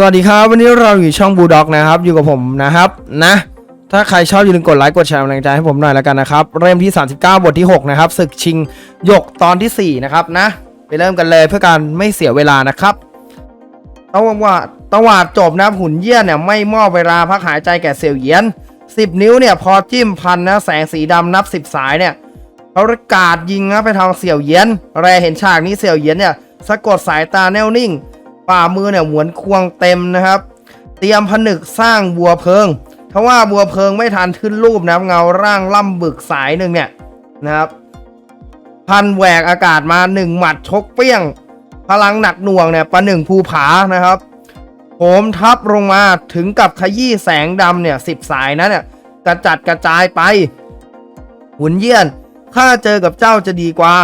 สวัสดีครับ วันนี้เราอยู่ช่องบูด็อกนะครับ อยู่กับผมนะครับนะ ถ้าใครชอบอย่าลืมกดไลค์กดแชร์กำลังใจให้ผมหน่อยแล้วกันนะครับ เริ่มที่ 39 บทที่ 6 นะครับศึกชิงหยกตอนทีสี่4 นะครับนะ ไปเริ่มกันเลยเพื่อการไม่เสียเวลานะครับต้องว่าตวาดจบนะหุ่นเยี่ยนเนี่ยไม่มอบเวลาพักหายใจแก่เสี่ยวเหยียน 10 นิ้วเนี่ยพอจิ้มพันนะแสงสีดำนับ 10 สายเนี่ยเขาประกาศยิงนะไปทางเสี่ยวเหยียน แรเห็นฉากนี้เสี่ยวเหยียนเนี่ยสะกดสายตาแน่วนิ่ง ฝ่ามือเนี่ยหมุนควงเต็มนะครับ เตรียมผนึกสร้างบัวเพิงทว่าบัวเพิงไม่ทันขึ้นรูปนะครับเงาร่างล่ำบึกสายหนึ่งเนี่ยนะครับพันแหวกอากาศมาหนึ่งหมัดชกเปี้ยง พลังหนักหน่วงเนี่ยประหนึ่งภูผานะครับโหมทับลงมาถึงกับขยี้แสงดำเนี่ยสิบสายนั้นเนี่ยกระจัดกระจายไป หุนเยี่ยนข้าเจอกับเจ้าจะดีกว่า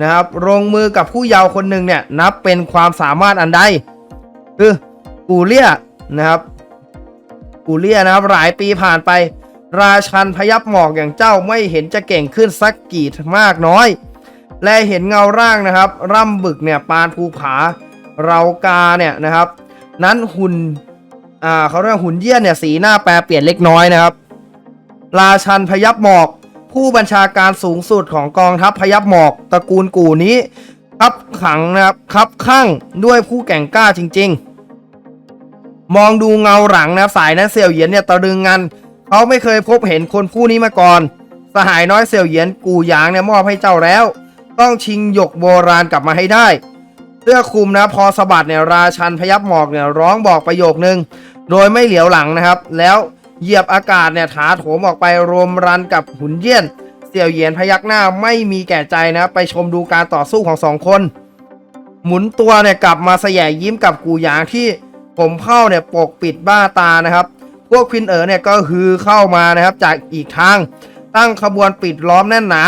นะครับลงมือกับผู้เยาว์คนหนึ่งเนี่ยนับเป็นความสามารถอันใดคือกูเลียนะครับกูเลียนะครับหลายปีผ่านไป ราชันพยับหมอกอย่างเจ้าไม่เห็นจะเก่งขึ้นสักกี่มากน้อย และเห็นเงาร่างนะครับ ร่ำบึกเนี่ยปานภูผาเรากาเนี่ยนะครับ นั้นหุ่นอ่าเขาเรียกว่าหุ่นเยี่ยนเนี่ยสีหน้าแปรเปลี่ยนเล็กน้อยนะครับ ราชันพยับหมอก ผู้บัญชาการสูงสุดของกองทัพพยับหมอกตระกูลกูนี้คับขังนะครับคับข้างด้วยผู้แก่งกล้าจริง ๆ มองดูเงาหลังนะสายนั้นเสี่ยวเหยียนเนี่ยตะลึงงันเขาไม่เคยพบเห็นคนผู้นี้มาก่อน สหายน้อยเสี่ยวเหยียนกูหยางเนี่ยมอบให้เจ้าแล้ว ต้องชิงหยกโบราณกลับมาให้ได้เสื้อคลุมนะพอสะบัดเนี่ยราชันพยับหมอกเนี่ยร้องบอกประโยคนึง โดยไม่เหลียวหลังนะครับ แล้ว เหยียบอากาศเนี่ยถาโถมออกไปรวมรันกับหุนเยี่ยน เสี่ยวเหยียนพยักหน้าไม่มีแก่ใจนะ ไปชมดูการต่อสู้ของสองคน หมุนตัวเนี่ยกลับมาแสยยิ้มกับกูหยางที่ผมเข้าเนี่ยปกปิดบ้าตานะครับ พวกควินเอ๋อเนี่ยก็ฮือเข้ามานะครับจากอีกทาง ตั้งขบวนปิดล้อมแน่นหนา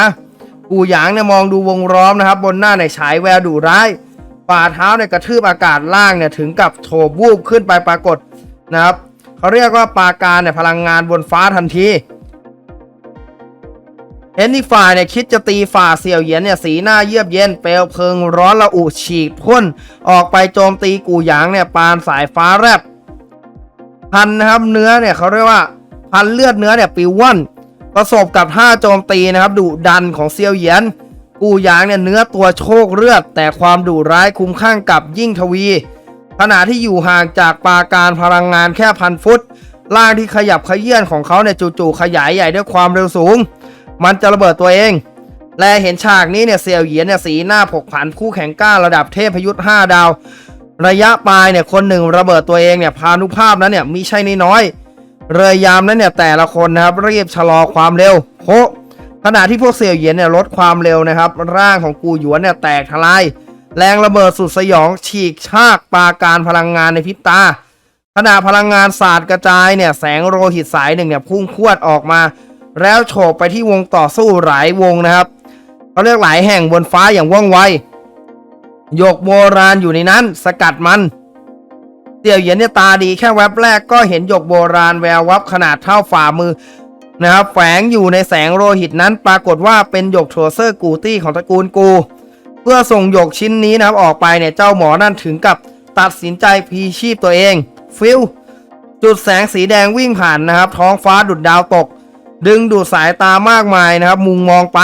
กูหยางเนี่ยมองดูวงล้อมนะครับ บนหน้าเนี่ยฉายแววดุร้ายฝ่าเท้าเนี่ยกระทืบอากาศล่างเนี่ยถึงกับโฉบวูบขึ้นไปปรากฏนะครับ เขาเรียกว่าปาการเนี่ยพลังงานบนฟ้าทันทีเห็นอีกฝ่ายเนี่ยคิดจะตีฝ่าเสี่ยวเยียนเนี่ยสีหน้าเยือกเย็นเปลวเพลิงร้อนระอุฉีกพ่นออกไปโจมตีกูหยางเนี่ยปานสายฟ้าแรบพันนะครับเนื้อเนี่ยเขาเรียกว่าพันเลือดเนื้อเนี่ยปิวว่อนประสบกับท่าโจมตีนะครับดุดันของเซียวเยียน กูหยางเนี่ยเนื้อตัวโชคเลือด แต่ความดุร้ายคุ้มข้างกับยิ่งทวี ขณะที่อยู่ห่างจากปราการพลังงานแค่พันฟุตร่างที่ขยับขยื่นของเขาเนี่ยจู่ๆขยายใหญ่ด้วยความเร็วสูง มันจะระเบิดตัวเอง และเห็นฉากนี้เนี่ยเซียวเหยียนเนี่ยสีหน้าผกผันคู่แข่งกล้าระดับเทพยุทธ์5ดาว ระยะปลายเนี่ยคนหนึ่งระเบิดตัวเองเนี่ยพานุภาพนั้นเนี่ยมีใช่น้อยๆเรือยามนั้นเนี่ยแต่ละคนนะครับรีบชะลอความเร็วโคขณะที่พวกเสี่ยวเหยียนเนี่ยลดความเร็วนะครับ ร่างของกูหยวนเนี่ยแตกทลาย แรงระเบิดสุดสยองฉีกชากปาการพลังงานในพริบตาขณะพลังงานศาสตร์กระจายเนี่ยแสงโลหิตสายหนึ่งเนี่ยพุ่งพวดออกมา แล้วโฉบไปที่วงต่อสู้หลายวงนะครับเขาเรียกหลายแห่งบนฟ้าอย่างว่องไวหยกโบราณอยู่ในนั้น สกัดมันเสี่ยวเหยียนเนี่ยตาดีแค่แวบแรกก็เห็นหยกโบราณแวววับขนาดเท่าฝ่ามือนะครับแฝงอยู่ในแสงโลหิตนั้นปรากฏว่าเป็นหยกโทเซอร์กูตี้ของตระกูลกู พื่อส่งหยกชิ้นนี้นะครับออกไปเนี่ยเจ้าหมอนั่นถึงกับตัดสินใจพีชีพตัวเอง ฟิลจุดแสงสีแดงวิ่งผ่านนะครับ ท้องฟ้าดุดดาวตก ดึงดูดสายตามากมายนะครับ มุงมองไป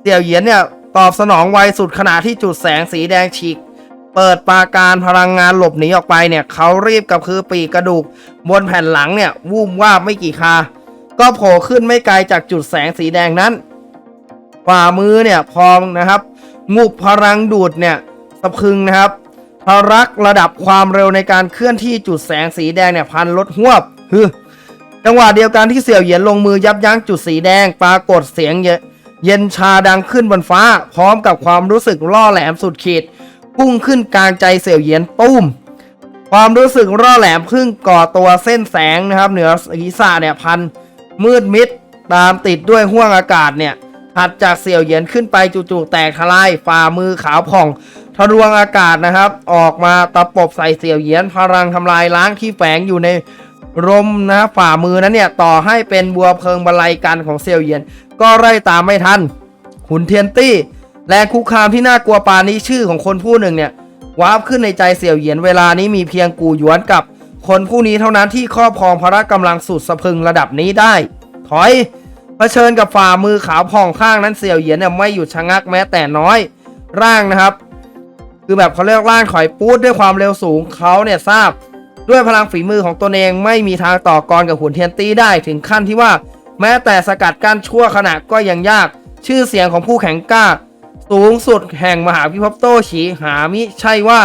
เสี่ยวเหยียนเนี่ยตอบสนองไวสุดขณะที่จุดแสงสีแดงฉีก เปิดปาการพลังงานหลบหนีออกไปเนี่ยเขารีบกับคือปีกกระดูก บนแผ่นหลังเนี่ยวูบว่าไม่กี่คา ก็โผล่ขึ้นไม่ไกลจากจุดแสงสีแดงนั้นฝ่ามือเนี่ยพองนะครับ งูพลังดูดเนี่ยสะพึงนะครับพลักระดับความเร็วในการเคลื่อนที่จุดแสงสีแดงเนี่ยพันลดหวบฮึจังหวะเดียวกันที่เสี่ยวเหยียนลงมือยับยั้งจุดสีแดง ปรากฏเสียงเยเย็นชาดังขึ้นบนฟ้า พร้อมกับความรู้สึกล่อแหลมสุดขีดพุ่งขึ้นกลางใจเสี่ยวเหยียนตุ้มความรู้สึกร่อแหลมพึ่งก่อตัวเส้นแสงนะครับ เหนือศีรษะเนี่ยพันมืดมิดตามติดด้วยห้วงอากาศเนี่ย ถัดจากเสี่ยวเหยียนขึ้นไปจู่ๆแตกทลายฝ่ามือขาวผ่อง ทะลวงอากาศนะครับ ออกมาตะปบใส่เสี่ยวเหยียนพลังทำลายล้างที่แฝงอยู่ในรมนะฝ่ามือนั้นเนี่ยต่อให้เป็นบัวเพลิงบรรลัยกันของเสี่ยวเหยียน ก็ไล่ตามไม่ทันหุนเทียนตี้แรงคุกคามที่น่ากลัวปานนี้ชื่อของคนผู้หนึ่งเนี่ยวาร์ปขึ้นในใจเสี่ยวเหยียนเวลานี้มีเพียงกูหยวนกับ คนผู้นี้เท่านั้นที่ครอบครองพละกำลังสุดสะพึงระดับนี้ได้ ถอย เผชิญกับฝ่ามือขาวผ่องข้างนั้นเสี่ยวเหยียนเนี่ยไม่หยุดชะงักแม้แต่น้อยร่างนะครับ คือแบบเขาเรียกร่างถอยปูดด้วยความเร็วสูงเขาเนี่ยทราบ ด้วยพลังฝีมือของตนเองไม่มีทางต่อกรกับหุ่นเทียนตี้ได้ถึงขั้นที่ว่า แม้แต่สกัดกั้นชั่วขณะก็ยังยาก ชื่อเสียงของผู้แข่งกล้า สูงสุดแห่งมหาพิภพโตฉีหามิใช่ว่า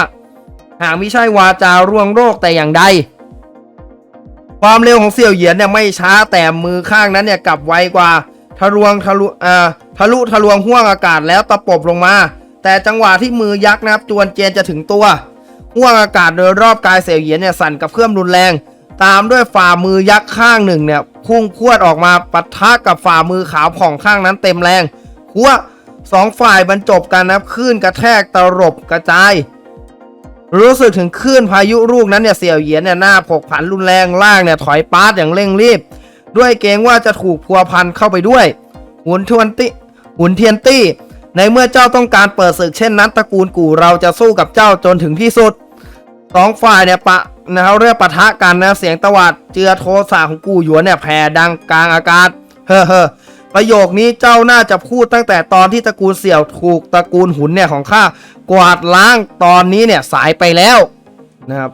หามิใช่วาจาร่วงโรคแต่อย่างใด ความเร็วของเสี่ยวเหยียนเนี่ยไม่ช้าแต่มือข้างนั้นเนี่ยกลับไวกว่าทะลวงทะลุอ่าทะลุทะลวงห่วงอากาศแล้วตะปบลงมา แต่จังหวะที่มือยักษ์นะครับจวนเจนจะถึงตัวห่วงอากาศโดยรอบกายเสี่ยวเหยียนเนี่ยสั่นกับเพื่อมรุนแรง ตามด้วยฝ่ามือยักษ์ข้างหนึ่งเนี่ยพุ่งพรวดออกมาปะทะกับฝ่ามือขาวผ่องข้างนั้นเต็มแรงหัวสองฝ่ายบรรจบกันนะครับคลื่นกระแทกตลบกระจาย รู้สึกถึงคลื่นพายุลูกนั้นเนี่ยเสี่ยวเหยียนเนี่ยหน้าผกผันรุนแรงล่างเนี่ยถอยปาดอย่างเร่งรีบ ด้วยเกรงว่าจะถูกพัวพันเข้าไปด้วย หุนทวนตี้หุนเทียนตี้ ในเมื่อเจ้าต้องการเปิดศึกเช่นนั้นตระกูลกู่เราจะสู้กับเจ้าจนถึงที่สุดสองฝ่ายเนี่ยปะนะครับเรียกปะทะกันนะเสียงตวาดเจือโทสะของกู่หยวนเนี่ยแผ่ดังกลางอากาศ เฮ้อเฮ้อ ประโยคนี้เจ้าน่าจะพูดตั้งแต่ตอนที่ตระกูลเสี่ยวถูกตระกูลหุนเนี่ยของข้ากวาดล้างตอนนี้เนี่ยสายไปแล้วนะครับ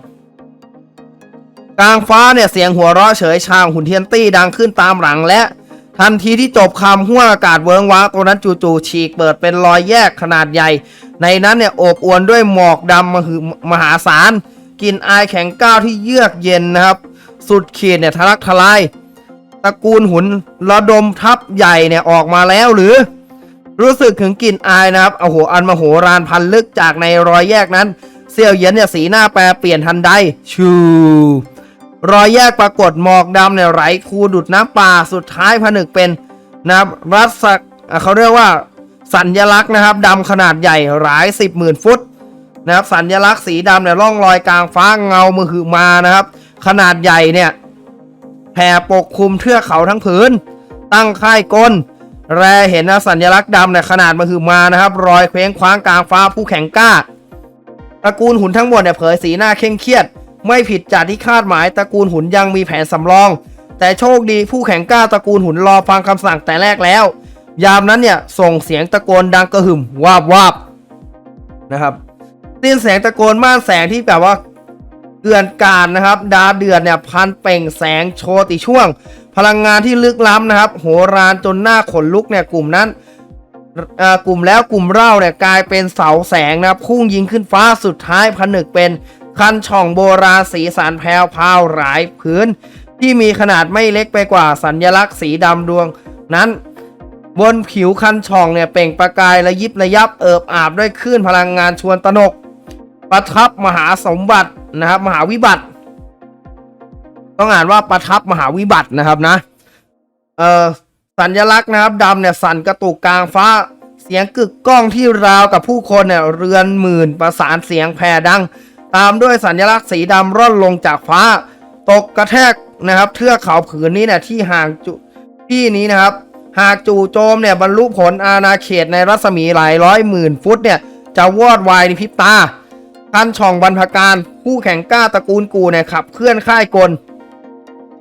กลางฟ้าเนี่ยเสียงหัวเราะเฉยชางหุ่นเทียนตี้ดังขึ้นตามหลังและ ทันทีที่จบคำห้วงอากาศเวิงว้างตัวนั้นจู่ๆฉีกเปิดเป็นรอยแยกขนาดใหญ่ ในนั้นเนี่ยโอบอวนด้วยหมอกดำมหึมหาศาลกลิ่นอายแข็งก้าวที่เยือกเย็นนะครับ สุดขีดเนี่ยทะลักทลาย ตระกูลหุนระดมทัพใหญ่เนี่ยออกมาแล้วหรือ รู้สึกถึงกลิ่นอายนะครับโอ้โหอันมโหฬารพันลึกจากในรอยแยกนั้นเสี่ยวเหยียนเนี่ยสีหน้าแปรเปลี่ยนทันใดชูรอยแยกปรากฏหมอกดำเนี่ยไหลคูดุดน้ำป่าสุดท้ายผนึกเป็นนะครับรัศเขาเรียกว่าสัญลักษณ์นะครับดำขนาดใหญ่หลายสิบหมื่นฟุตนะครับสัญลักษณ์สีดำเนี่ยล่องลอยกลางฟ้าเงามือหือมานะครับ ขนาดใหญ่เนี่ย แผ่ปกคลุมเทือกเขาทั้งผืน ตั้งค่ายกล แรเห็นสัญลักษณ์ดำเนี่ยขนาดมือหือมานะครับ รอยเคว้งคว้างกลางฟ้าผู้แข่งกล้าตระกูลหุ่นทั้งหมดเนี่ยเผยสีหน้าเคร่งเครียด ไม่ผิดจากที่คาดหมายตระกูลหุ่นยังมีแผนสำรอง แต่โชคดีผู้แข่งกล้าตระกูลหุ่นรอฟังคำสั่งแต่แรกแล้ว ยามนั้นเนี่ยส่งเสียงตะโกนดังกระหึ่มวาบวาบนะครับสิ้นเสียงตะโกนม่านแสงที่แบบว่า เดือนการนะครับ ดาเดือนเนี่ยพันเป่งแสงโชติช่วง พลังงานที่ลึกล้ำนะครับ โหรานจนหน้าขนลุกเนี่ยกลุ่มนั้นกลุ่มแล้วกลุ่มเล่าเนี่ยกลายเป็นเสาแสงนะครับพุ่งยิงขึ้นฟ้าสุดท้ายผนึกเป็นคันช่องโบราณสีสันแพรวพาวหลายพื้น ที่มีขนาดไม่เล็กไปกว่าสัญลักษณ์สีดำดวง นั้น บนผิวคันช่องเนี่ยเปล่งประกายระยิบระยับเอิบอาบด้วยคลื่นพลังงานชวนตนก ประทับมหาสมบัติ นะครับ มหาวิบัติ ต้องอ่านว่าประทับมหาวิบัตินะครับนะ เอ่อสัญลักษณ์นะครับดำเนี่ยสั่นกระตุกกลางฟ้าเสียงกึกก้องที่ราวกับผู้คนเนี่ยเรือนหมื่นประสานเสียงแผ่ดัง ตามด้วยสัญลักษณ์สีดำร่อนลงจากฟ้า ตกกระแทกนะครับ เทือกเขาผืนนี้เนี่ยที่ห่างจุที่นี้นะครับ หากจู่โจมเนี่ยบรรลุผลอาณาเขตในรัศมีหลายร้อยหมื่นฟุตเนี่ยจะวอดวายในพริบตา ท่านช่องบรรพการผู้แข่งกล้าตระกูลกูเนี่ยขับเคลื่อนค่ายกล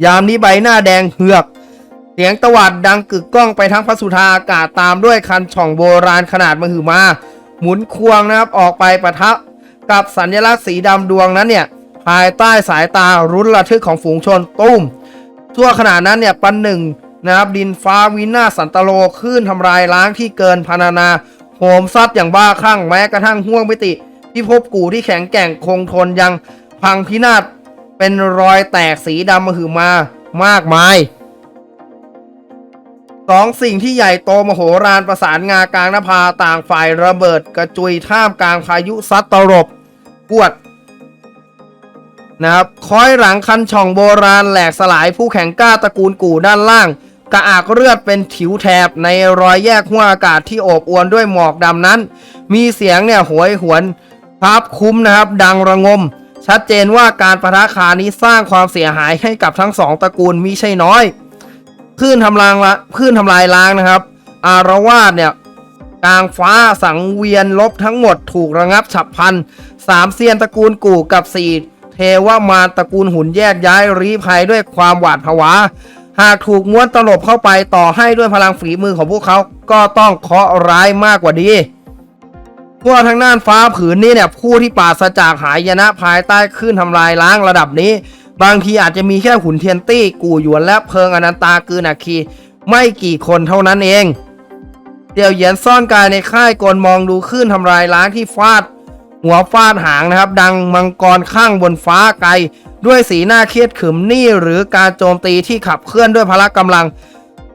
ยามนี้ใบหน้าแดงเหือก เสียงตวาดดังกึกก้องไปทั้งพระสุธาอากาศตามด้วยคันช่องโบราณขนาดมหึมา หมุนควงนะครับออกไปประทะกับสัญลักษณ์สีดำดวงนั้นเนี่ยภายใต้สายตารุนระทึกของฝูงชนตุ้มทั่วขณะนั้นเนี่ยปันหนึ่งนะครับดินฟ้าวินาสันตโลคลื่นทำลายล้างที่เกินพรรณนาโหมซัดอย่างบ้าคลั่งแม้กระทั่งห่วงมิติ ที่พบกูที่แข็งแกร่งคงทนยังพังพินาศเป็นรอยแตกสีดำมหึมามากมายสองสิ่งที่ใหญ่โตมโหฬารประสานงากลางนภาต่างฝ่ายระเบิดกระจุยท่ามกลางพายุซัดตลบปวดนะครับคอยหลังคันช่องโบราณแหลกสลายผู้แข่งกล้าตระกูลกู่ด้านล่าง กระอักเลือดเป็นถิวแถบในรอยแยกหัวอากาศที่โอบอวนด้วยหมอกดำนั้น มีเสียงเนี่ยหวยหวน ภาพคุ้มนะครับ ดังระงม ชัดเจนว่าการประทะคานี้สร้างความเสียหายให้กับทั้งสองตระกูลมิใช่น้อยคลื่นทำลายละคลื่นทำลายล้างนะครับ อารวาสเนี่ยกลางฟ้าสังเวียนลบทั้งหมดถูกระงับฉับพลันสามเซียนตระกูลกู่กับสี่เทวมาตระกูลหุ่นแยกย้ายรีภัยด้วยความหวาดผวา หากถูกม้วนตลบเข้าไปต่อให้ด้วยพลังฝีมือของพวกเขาก็ต้องเคาะร้ายมากกว่าดี พวกทางด้านฟ้าผืนนี้เนี่ยผู้ที่ปราศจากหายนะภายใต้คลื่นทำลายล้างระดับนี้ บางทีอาจจะมีแค่ขุนเทียนตี้ กู่หยวนและเพิงอนันตากือนาคี ไม่กี่คนเท่านั้นเองเดี่ยวเหยียนซ่อนกายในค่ายกลมองดูคลื่นทำลายล้างที่ฟาด หัวฟาดหางนะครับ ดังมังกรข้างบนฟ้าไกล ด้วยสีหน้าเครียดขึมนี่หรือการโจมตีที่ขับเคลื่อนด้วยพละกำลัง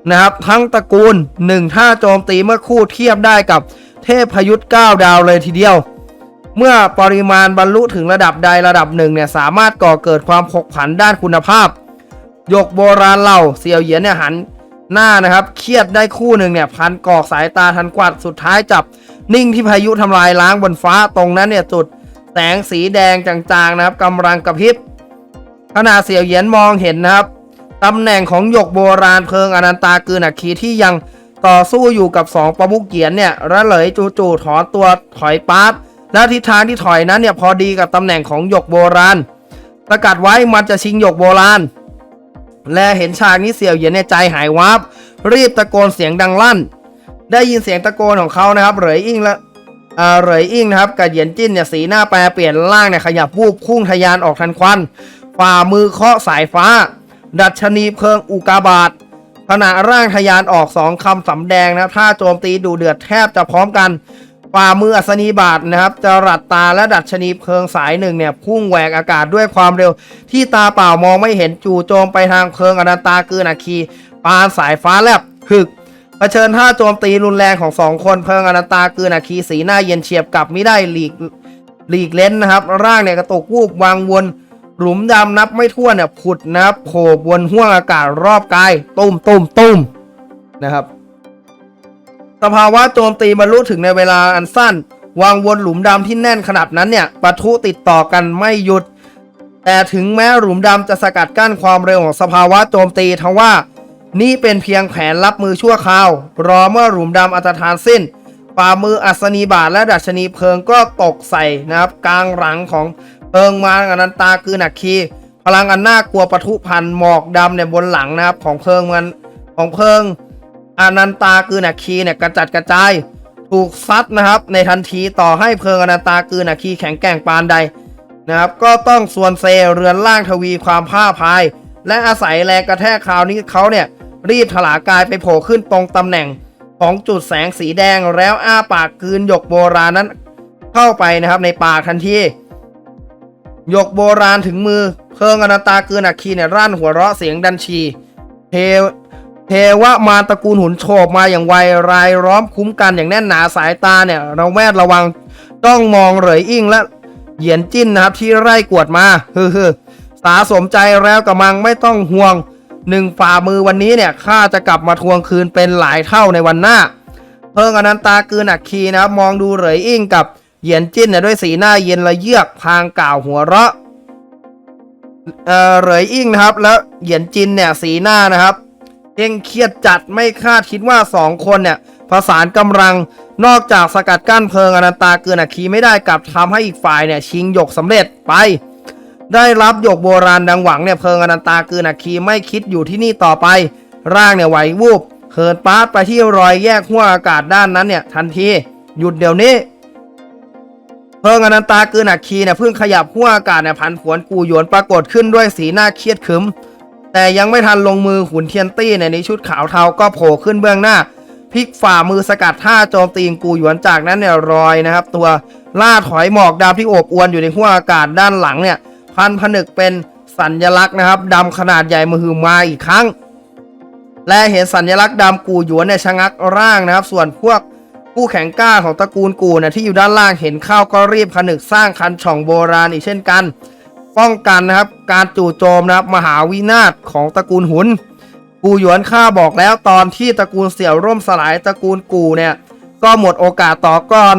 นะครับ ทั้งตระกูลหนึ่งท่าโจมตีเมื่อคู่เทียบได้กับ เทพพยุทธ์9ดาวเลยทีเดียว เมื่อปริมาณบรรลุถึงระดับใดระดับหนึ่งเนี่ยสามารถก่อเกิดความผกผันด้านคุณภาพ ยกโบราณเหล่าเสียวเหยียนเนี่ยหันหน้านะครับเครียดได้คู่หนึ่งเนี่ยพันกอกสายตาทันกวัดสุดท้ายจับ นิ่งที่พายุทำลายล้างบนฟ้าตรงนั้นเนี่ยจุดแสงสีแดงจางๆนะครับกำลังกระพริบขณะเสี่ยวเหยียนมองเห็นนะครับตำแหน่งของหยกโบราณเพลิงอนันตากือนักขีที่ยัง ต่อสู้อยู่กับสองประมุกเกียนเนี่ยระเหลยจู่ๆถอนตัวถอยปาร์ตและทิศทางที่ถอยนั้นเนี่ยพอดีกับตำแหน่งของหยกโบราณประกาศไว้มันจะชิงหยกโบราณ และเห็นฉากนี้เสี่ยวเหยียนในใจหายวับ รีบตะโกนเสียงดังลั่น ได้ยินเสียงตะโกนของเขานะครับเหรยอิงและเออเหรยอิงนะครับกับเหยียนจิ้นเนี่ยสีหน้าแปรเปลี่ยนร่างเนี่ยขยับวูบพุ่งทะยานออกทันควันฝ่ามือเคาะสายฟ้า ดัชนีเพลิงอุกาบาต ขณะร่างทะยานออกสองคำสำแดงนะท่าโจมตีดูเดือดแทบจะพร้อมกันฝ่ามืออัศนีบาทนะครับจรัดตาและดัชนีเพลิงสายหนึ่งเนี่ยพุ่งแหวกอากาศด้วยความเร็ว ที่ตาเปล่ามองไม่เห็นจู่โจมไปทางเพลิงอนันตากือนาคีปานสายฟ้าแลบหึกเผชิญท่าโจมตีรุนแรงของสองคนเพลิงอนันตากือนาคีสีหน้าเย็นเฉียบกลับไม่ได้หลีกหลีกเล่นนะครับ ร่างเนี่ยกระตกวูบวางวน หลุมดำนับไม่ถ้วนเนี่ยผุดนะครับโผล่บนห้วงอากาศรอบกายตุ้มตุ้มตุ้มนะครับ สภาวะโจมตีบรรลุถึงในเวลาอันสั้น วางวนหลุมดำที่แน่นขนาดนั้นเนี่ยปะทุติดต่อกันไม่หยุด แต่ถึงแม้หลุมดำจะสกัดกั้นความเร็วของสภาวะโจมตีทว่า นี่เป็นเพียงแผนรับมือชั่วคราว รอเมื่อหลุมดำอัตรธานสิ้นฝ่ามืออัศนีบาทและดัชนีเพลิงก็ตกใส่นะครับ กลางหลังของ เพิงมาอนันตาคือหนักคีพลังอันน่ากลัวปะทุพันหมอกดำเนี่ยบนหลังนะครับของเพลิงมันของเพลิงอนันตากือนาคีเนี่ยกระจัดกระจาย ถูกซัดนะครับ ในทันทีต่อให้เพลิงอนันตากือนาคีแข็งแกร่งปานใดนะครับ ก็ต้องส่วนเซเรือนล่างทวีความผ้าพาย และอาศัยแรงกระแทกคราวนี้เขาเนี่ยรีบถลากายไปโผล่ขึ้นตรงตำแหน่งของจุดแสงสีแดงแล้วอ้าปากกืนหยกโบราณนั้น เข้าไปนะครับในปากทันที หยกโบราณถึงมือ เพิงอนันตากือนาคีเนี่ยรั่นหัวเราะเสียงดันชีเทเทวมาตระกูลหุนโฉบมาอย่างไวรายล้อมคุ้มกันอย่างแน่นหนาสายตาเนี่ยเราแวดระวังต้องมองเหรยอิ่งและเหยียนจิ้นนะครับที่ไร่กวดมาฮฮือสาสมใจแล้วกระมังไม่ต้องห่วงหนึ่งฝ่ามือวันนี้เนี่ยข้าจะกลับมาทวงคืนเป็นหลายเท่าในวันหน้า เพิงอนันตากือหนักคีนะครับมองดูเหรยอิ่งกับ เหยียนจิ้นเนี่ยด้วยสีหน้าเย็นละเยือกพางกล่าวหัวเราะเอ่อเหรยอิ่งนะครับ แล้วเหยียนจินเนี่ยสีหน้านะครับเองเครียดจัดไม่คาดคิดว่าสองคนเนี่ยประสานกำลังนอกจากสกัดกั้นเพลิงอนันตาเกินอาคีไม่ได้กลับทำให้อีกฝ่ายเนี่ยชิงหยกสำเร็จไป ได้รับหยกโบราณดังหวังเนี่ยเพลิงอนันตาเกินอาคีไม่คิดอยู่ที่นี่ต่อไป ร่างเนี่ยไหววูบเขินปาร์ตไปที่รอยแยกห้วงอากาศด้านนั้นเนี่ยทันทีหยุดเดี๋ยวนี้ เพลิงอนันตาเกินอาคีเนี่ยเพิ่งขยับห้วงอากาศเนี่ยพันผวนกูหยวนปรากฏขึ้นด้วยสีหน้าเครียดขึม แต่ยังไม่ทันลงมือขุนเทียนตี้เนี่ยในชุดขาวเทาก็โผล่ขึ้นเบื้องหน้าพลิกฝ่ามือสกัดท่าโจมตีกูหยวนจากนั้นเนี่ยรอยนะครับ ตัวล่าถอยหมอกดำที่โอบอวนอยู่ในห้วงอากาศด้านหลังเนี่ยพันผนึกเป็นสัญลักษณ์นะครับดำขนาดใหญ่มือหือมาอีกครั้ง และเห็นสัญลักษณ์ดำกูหยวนเนี่ยชะงักร่างนะครับ ส่วนพวก ผู้แข่งกล้าของตระกูลกูเนี่ยที่อยู่ด้านล่างเห็นเข้าก็รีบผนึกสร้างคันช่องโบราณอีกเช่นกัน ป้องกันนะครับการจู่โจมนะครับมหาวินาศของตระกูลหุนกูหยวนข้าบอกแล้วตอนที่ตระกูลเสี่ยวร่มสลายตระกูลกูเนี่ยก็หมดโอกาสต่อกร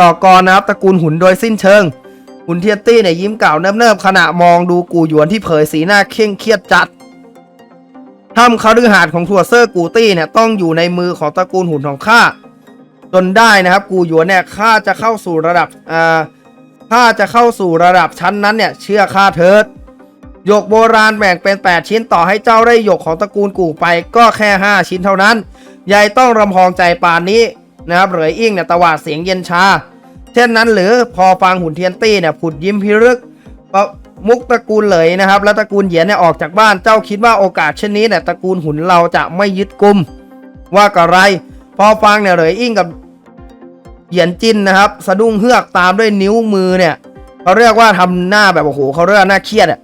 ต่อกรนะครับตระกูลหุนโดยสิ้นเชิงหุนเทียตี้เนี่ยยิ้มเก่าเนิบๆขณะมองดูกูหยวนที่เผยสีหน้าเคร่งเครียดจัดถ้ำคฤหาสน์ของทัวเซอร์กูตี้เนี่ยต้องอยู่ในมือของตระกูลหุนของข้า จนได้นะครับกูหยวนเนี่ยข้าจะเข้าสู่ระดับอ่าถ้าจะเข้าสู่ระดับชั้นนั้นเนี่ยเชื่อข้าเถิดหยกโบราณแบ่งเป็น 8 ชิ้นต่อให้เจ้าได้หยกของตระกูลกู่ไปก็แค่ 5 ชิ้นเท่านั้นยายต้องรำพองใจปานนี้นะครับเหรยอิ่งเนี่ยตวาดเสียงเย็นชา เช่นนั้นหรือพอฟังหุ่นเทียนตี้เนี่ยผุดยิ้มพิรึกเพระมุกตระกูลเหลยนะครับ และตระกูลเหยียนเนี่ยออกจากบ้านเจ้าคิดว่าโอกาสเช่นนี้เนี่ยตระกูลหุ่นเราจะไม่ยึดกลุ่มว่ากะไร พอฟังเนี่ยเหลยอิ่งกับ เหยียนจินนะครับ สะดุ้งเฮือกตามด้วยนิ้วมือเนี่ยเขาเรียกว่าทำหน้าแบบโอ้โหเขาเรียกว่าหน้าเครียดอะ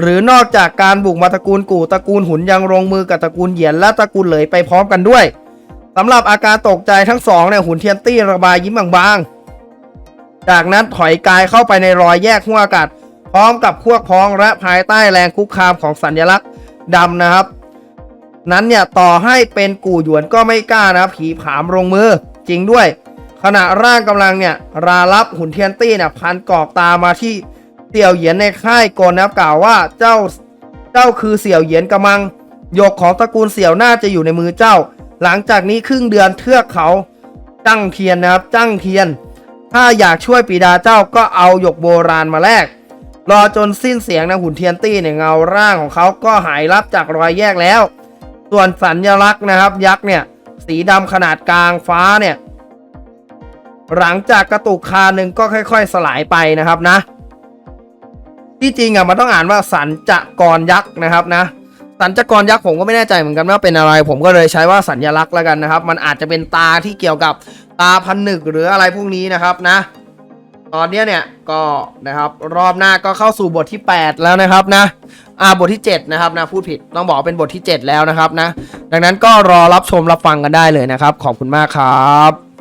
หรือนอกจากการบุกมาตระกูลกู่ตระกูลหุ่นยังลงมือกับตระกูลเหยียนและตระกูลเหลยไปพร้อมกันด้วยสำหรับอาการตกใจทั้งสองเนี่ยหุ่นเทียนตี้ระบายยิ้มบางๆ จากนั้นถอยกายเข้าไปในรอยแยกห้วงอากาศ พร้อมกับพวกพ้องและภายใต้แรงคุกคามของสัญลักษณ์ดำนะครับ นั้นเนี่ยต่อให้เป็นกู่หยวนก็ไม่กล้านะผีผามลงมือจริงด้วย ขณะร่างกำลังเนี่ยรารับหุ่นเทียนตี้เนี่ยพันกอกตามาที่เสี่ยวเหยียนในค่ายกลนะครับกล่าวว่าเจ้าเจ้าคือเสี่ยวเหยียนกำมังหยกของตระกูลเสี่ยวน่าจะอยู่ในมือเจ้า หลังจากนี้ครึ่งเดือนเทือกเขาจั้งเทียนนะครับจั้งเทียน ถ้าอยากช่วยปีดาเจ้าก็เอาหยกโบราณมาแลกรอจนสิ้นเสียงนะหุ่นเทียนตี้เนี่ยเงาร่างของเขาก็หายลับจากรอยแยกแล้ว ส่วนสัญลักษณ์นะครับ ยักษ์เนี่ยสีดำขนาดกลางฟ้าเนี่ย หลังจากกระตุกคาหนึ่งก็ค่อย ๆ สลายไปนะครับนะ ที่จริงอะมันต้องอ่านว่าสัญจกรยักษ์นะครับนะสัญจกรยักษ์ผมก็ไม่แน่ใจเหมือนกันว่าเป็นอะไร ผมก็เลยใช้ว่าสัญลักษณ์แล้วกันนะครับ มันอาจจะเป็นตาที่เกี่ยวกับตาพันหนึกหรืออะไรพวกนี้นะครับนะ ตอนเนี้ยเนี่ยก็นะครับรอบหน้าก็เข้าสู่บทที่ 8 แล้วนะครับนะอ่าบทที่ 7 นะครับนะพูดผิดต้องบอกเป็นบทที่ 7 แล้วนะครับนะ ดังนั้นก็รอรับชมรับฟังกันได้เลยนะครับ ขอบคุณมากครับ